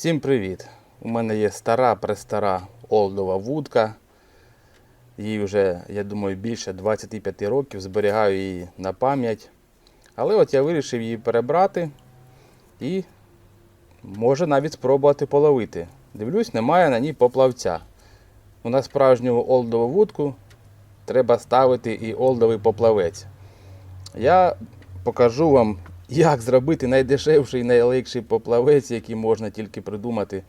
Всім привіт! У мене є стара престара олдова вудка. Їй вже, я думаю, більше 25 років, зберігаю її на пам'ять. Але от я вирішив її перебрати і може навіть спробувати половити. Дивлюсь, немає на ній поплавця. У нас справжню олдову вудку треба ставити і олдовий поплавець. Я покажу вам, як зробити найдешевший, найлегший поплавець, який можна тільки придумати.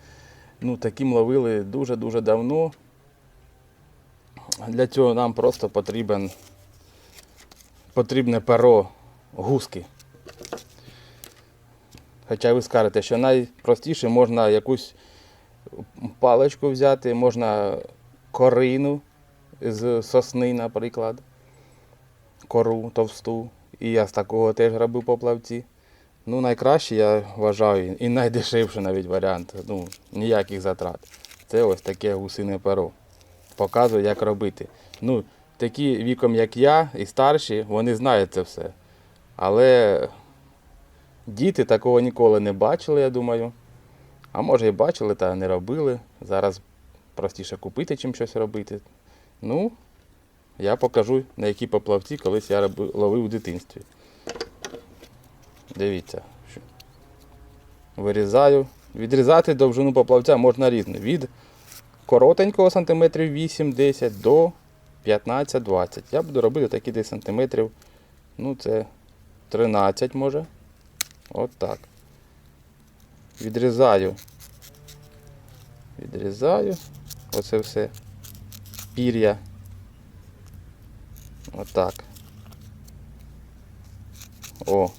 Ну, таким ловили дуже-дуже давно. Для цього нам просто потрібен, потрібне перо гуски. Хоча ви скажете, що найпростіше можна якусь паличку взяти, можна корину з сосни, наприклад, кору товсту. І я з такого теж робив поплавці. Ну, найкраще, я вважаю, і найдешевший навіть варіант. Ну, ніяких затрат. Це ось таке гусине перо. Показую, як робити. Ну, такі віком, як я, і старші, вони знають це все. Але діти такого ніколи не бачили, я думаю. А може і бачили, та не робили. Зараз простіше купити, чим щось робити. Ну, я покажу, на які поплавці колись я ловив у дитинстві. Дивіться. Вирізаю. Відрізати довжину поплавця можна різно. Від коротенького сантиметрів 8-10 до 15-20. Я буду робити такі десь сантиметрів. Ну, це 13 може. От так. Відрізаю. Відрізаю. Оце все. Пір'я. Отак. О.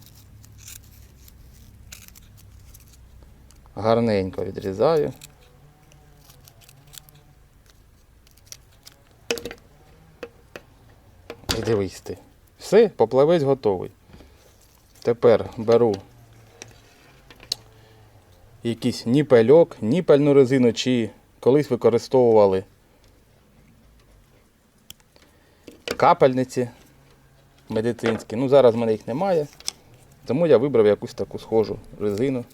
Гарненько відрізаю. І дивись ти. Все, поплавець готовий. Тепер беру якийсь ніпельок, ніпельну резину, чи колись використовували капельниці медицинські. Ну, зараз в мене їх немає. Тому я вибрав якусь таку схожу резину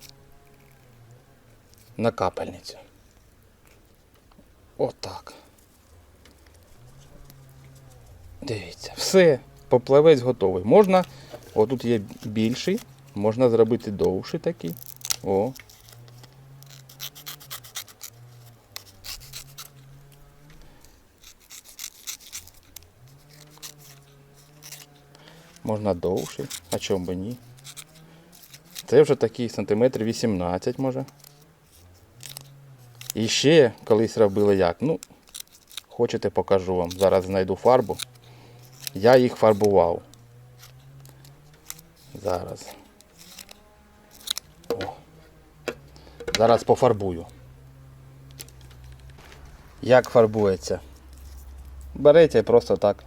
на капельницю. Отак. Дивіться, все, поплавець готовий. Можна, отут є більший, можна зробити довший такий. О. Можна довший, а чому би ні. Це вже такий сантиметр 18 може. І ще колись робили як. Ну, хочете покажу вам. Зараз знайду фарбу. Я їх фарбував. Зараз. О. Зараз пофарбую. Як фарбується? Берете і просто так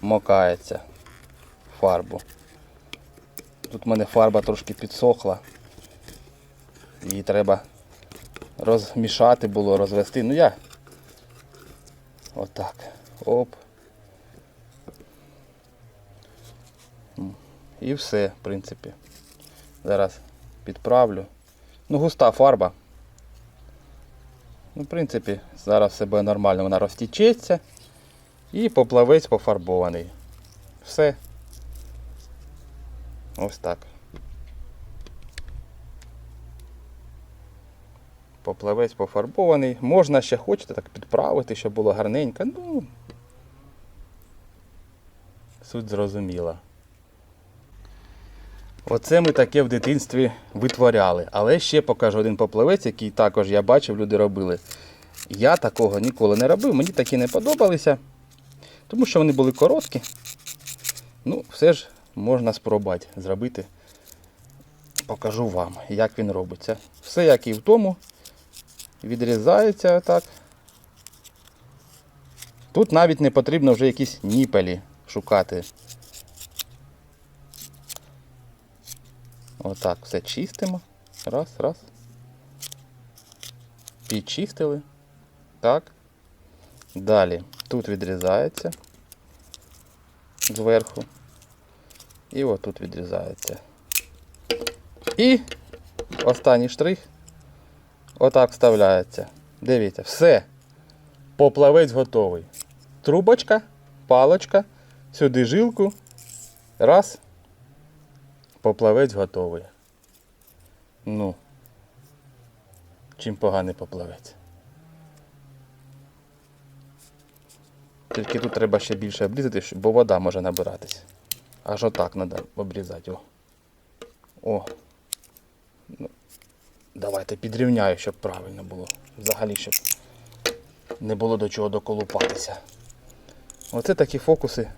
мокається фарбу. Тут в мене фарба трошки підсохла. Її треба розмішати було, розвести. Ну я отак. Оп. І все, в принципі. Зараз підправлю. Ну, густа фарба. Ну, в принципі, зараз все буде нормально, вона розтічеться. І поплавець пофарбований. Все. Ось так. Поплавець пофарбований. Можна ще хочете так підправити, щоб було гарненько. Ну, суть зрозуміла. Оце ми таке в дитинстві витворяли. Але ще покажу один поплавець, який також я бачив, люди робили. Я такого ніколи не робив, мені такі не подобалися, тому що вони були короткі. Ну, все ж можна спробувати зробити. Покажу вам, як він робиться. Все як і в тому. Відрізається так. Тут навіть не потрібно вже якісь ніпелі шукати. Отак все чистимо. Раз, раз. Підчистили. Так. Далі тут відрізається зверху. І отут відрізається. І останній штрих. отак вставляється. Дивіться, все. Поплавець готовий. Трубочка, палочка, сюди жилку. Раз. Поплавець готовий. Ну. Чим поганий поплавець. Тільки тут треба ще більше обрізати, щоб- бо вода може набиратись. Аж отак треба обрізати. О. О. Ну, давайте підрівняю, щоб правильно було. Взагалі, щоб не було до чого доколупатися. Оце такі фокуси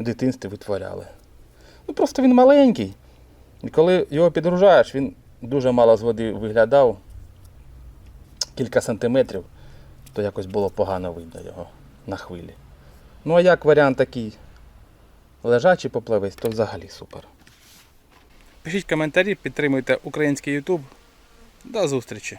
в дитинстві витворяли. Ну просто він маленький. І коли його підгружаєш, він дуже мало з води виглядав. Кілька сантиметрів, то якось було погано видно його на хвилі. Ну а як варіант такий лежачий поплавець, то взагалі супер. Пишіть коментарі, підтримуйте український YouTube. До зустрічі!